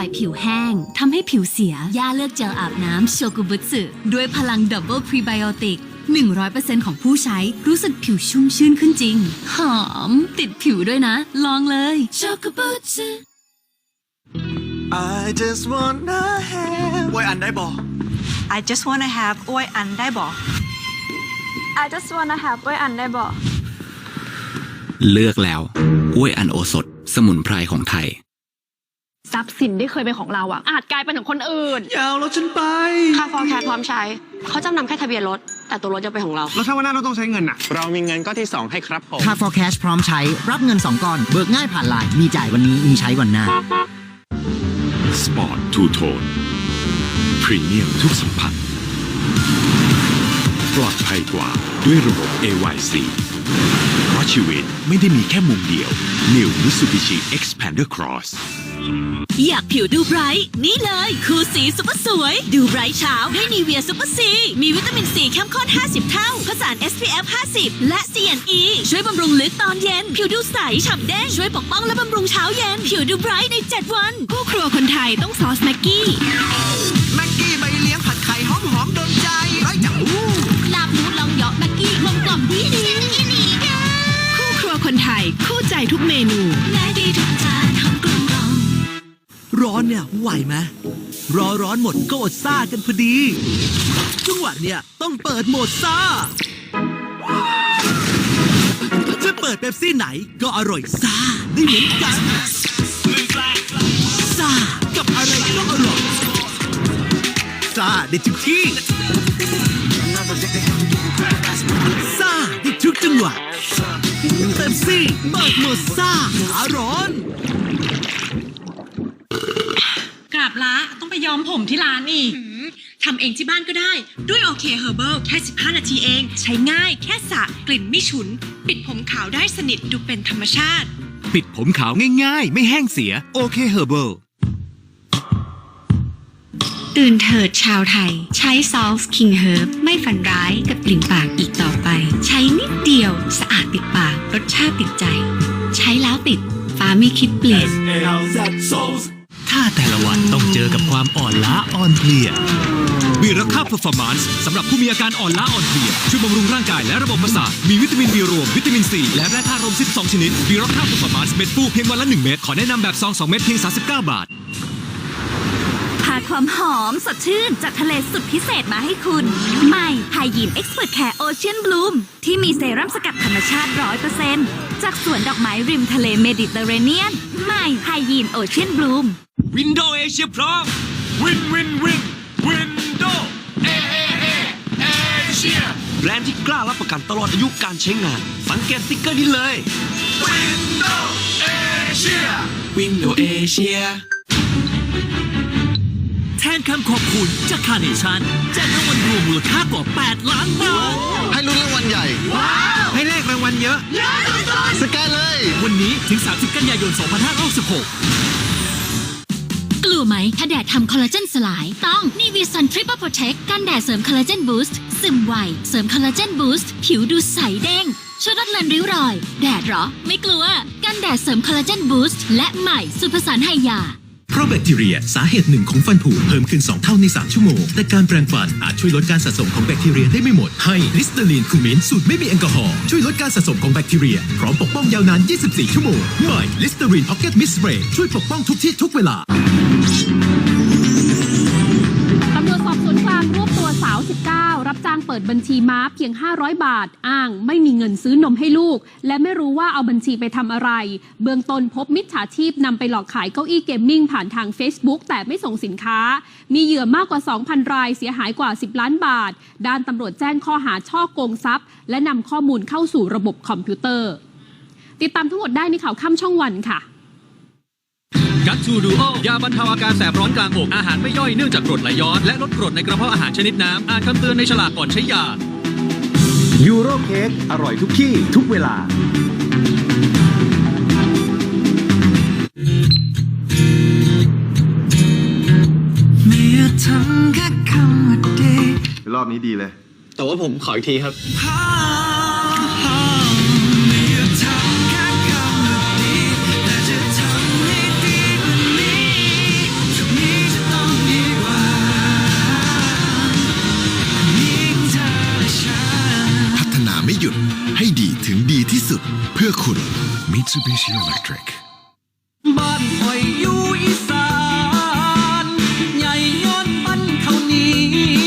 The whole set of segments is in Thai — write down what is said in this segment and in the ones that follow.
ล่อยผิวแห้งทำให้ผิวเสีย ย่าเลือกเจลอาบน้ำโชกุบุสึด้วยพลังดับเบิลพรีไบโอติก100%ของผู้ใช้รู้สึกผิวชุ่มชื่นขึ้นจริง หอม ติดผิวด้วยนะ ลองเลยโชกุบุสึ I just wanna have ไว้อันได้บอ I just wanna have อ้วยอันได้บอก I just wanna have ไว้อันได้บอก เลือกแล้ว อ้วยอันโอสถ สมุนไพรของไทย ทรัพย์สินที่เคยเป็นของเราอะอาจกลายเป็นของคนอื่น อยาวรถฉันไปค่าฟอร์แคสพร้อมใช้ เขาจำนำแค่ทะเบียนรถ แต่ตัวรถจะเป็นของเรา แล้วถ้าวันหน้าเราต้องใช้เงินอะ เรามีเงินก้อนที่ 2 ให้ครับผม ค่า for cash พร้อมใช้ รับเงิน 2ก้อน เบิกง่ายผ่านไลน์มีจ่ายวันนี้ มีใช้วันหน้า สปอร์ตทูโทนพรีเมียมทุกสัมผัส ปลอดภัยกว่าด้วยระบบ AYC เพราะชีวิตไม่ได้มีแค่มุมเดียว New Mitsubishi Xpander Cross อยากผิวดูไบรท์นี่เลยคูสีซุปเปอร์สวย ดูไบรท์เช้าด้วยนีเวียซุปเปอร์ซี มีวิตามินซีเข้มข้น 50 เท่าผสาน SPF 50 และ CNE ช่วยบำรุงลึกตอนเย็น ผิวดูใสฉ่ำแดงช่วยปกป้องและบำรุงเช้าเย็น ผิวดูไบรท์ใน 7 วัน คู่ครัวคนไทยต้องซอสแม็กกี้ เนี่ยไหวไหมรอร้อนหมดก็อดซ่ากันพอดีจังหวะเนี่ยต้องเปิดโหมดซ่าจะเปิดเป๊ปซี่ไหนก็อร่อยซ่าได้เหมือนกันซ่ากับอะไรก็อร่อยซ่าได้ทุกที่ซ่าได้ทุกจังหวะเป๊ปซี่เปิดโหมดซ่าขาร้อน บละต้องไปย้อมผมที่ร้านอีกทำเองที่บ้านก็ได้ ด้วยโอเคเฮอร์เบิลแค่ 15 นาทีเอง ใช้ง่ายแค่สระกลิ่นไม่ฉุน ปิดผมขาวได้สนิทดูเป็นธรรมชาติ ปิดผมขาวง่ายๆ ไม่แห้งเสียโอเคเฮอร์เบิลตื่นเถิดชาวไทย ใช้ซอลส์คิงเฮิร์บไม่ฝันร้ายกับกลิ่นปากอีกต่อไป ใช้นิดเดียวสะอาดติดปากรสชาติติดใจ ใช้แล้วติดฟ้าไม่คิดเปลี่ยน ถ้าแต่ละวันต้องเจอกับความอ่อนล้าอ่อนเพลียวีรค่าเพอร์ฟอร์มานซ์สำหรับผู้มีอาการอ่อนล้าอ่อนเพลียช่วยบำรุงร่างกายและระบบประสาทมีวิตามินบีรวมวิตามินซีและแร่ธาตุรวม 12 ชนิดวีรค่าเพอร์ฟอร์มานซ์เม็ดฟูเพียงวันละ 1 เม็ดขอแนะนำแบบซอง 2 เม็ดเพียง 39 บาท พาความหอมสดชื่นจากทะเลสุดพิเศษมาให้คุณ ใหม่ไฮยีนเอ็กซ์เพรสแคร์โอเชียนบลูมที่มีเซรั่มสกัดธรรมชาติ 100%จากสวนดอกไม้ริมทะเลเมดิเตอร์เรเนียน ใหม่ไฮยีนโอเชียนบลูม วินโดว์เอเชียพร้อม วินวินวินวินโดเอเอเอเอเชียแบรนด์ที่กล้ารับประกันตลอดอายุการใช้งาน สังเกตสติ๊กเกอร์นี้เลย Windows Asia Window Asia แทนคำขอบคุณจากคาร์เนชั่นแจกรางวัลรวมมูลค่ากว่า 8 ล้านบาท ให้ลุ้นรางวัลใหญ่ ให้เลขรางวัลเยอะ สแกนเลย วันนี้ถึง 30 กันยายน 2566 กลัวไหม ถ้าแดดทำคอลลาเจนสลาย ต้องนีวีซันทริปเปิลโปรเทคกันแดดเสริมคอลลาเจนบูสต์ซึมไว เสริมคอลลาเจนบูสต์ผิวดูใสเด้งช่วยลดเลือนริ้วรอย แดดหรอ ไม่กลัว กันแดดเสริมคอลลาเจนบูสต์และใหม่สูตรผสานไฮยาเพราะแบคทีเรียสาเหตุหนึ่งของฟันผุเพิ่มขึ้น 2 เท่าใน 3 ชั่วโมง แต่การแปรงฟันอาจช่วยลดการสะสมของแบคทีเรียได้ไม่หมด ให้ลิสเตอรีนคูมินสูตรไม่มีแอลกอฮอล์ช่วยลดการสะสมของแบคทีเรีย พร้อมปกป้องยาวนาน 24 ชั่วโมงใหม่ลิสเตอรีนพ็อกเก็ตมิสเ a รย์ช่วยปกป้องทุกที่ทุกเวลา ตำรวจสอบสวนกลางรวบตัวสาว 19 รับจ้างเปิดบัญชีม้าเพียง 500 บาท อ้าง ไม่มีเงินซื้อนมให้ลูก และไม่รู้ว่าเอาบัญชีไปทำอะไร เบื้องต้นพบมิจฉาชีพนำไปหลอกขายเก้าอี้เกมมิ่งผ่านทาง Facebook แต่ไม่ส่งสินค้า มีเหยื่อมากกว่า 2,000 รายเสียหายกว่า 10 ล้านบาท ด้านตำรวจแจ้งข้อหาช่อโกงทรัพย์ และนำข้อมูลเข้าสู่ระบบคอมพิวเตอร์ ติดตามทั้งหมดได้ในข่าวค่ำช่องวันค่ะ กัตชูดูโอยาบรรเทาอาการแสบร้อนกลางอกอาหารไม่ย่อยเนื่องจากกรดไหลย้อน และลดกรดในกระเพาะอาหารชนิดน้ำอ่านคำเตือนในฉลากก่อนใช้ยายูโรเค้กอร่อยทุกที่ทุกเวลา รอบนี้ดีเลย แต่ว่าผมขออีกทีครับ สุดเพื่อคุณ Mitsubishi Electric บ้านคอยอยู่อีสานใหญ่ย้อนปั้นข้าวเหนี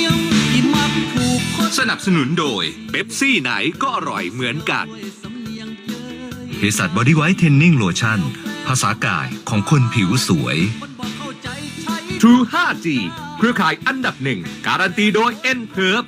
ยวที่มักถูกคนสนับสนุนโดยเบปซี่ไหนก็อร่อยเหมือนกันบริษัทบอดี้ไวท์เทนนิ่งโลชั่นภาษากายของคนผิวสวยเข้าใจใช้ True 5G เครือข่ายอันดับหนึ่งการันตีโดย n p e r f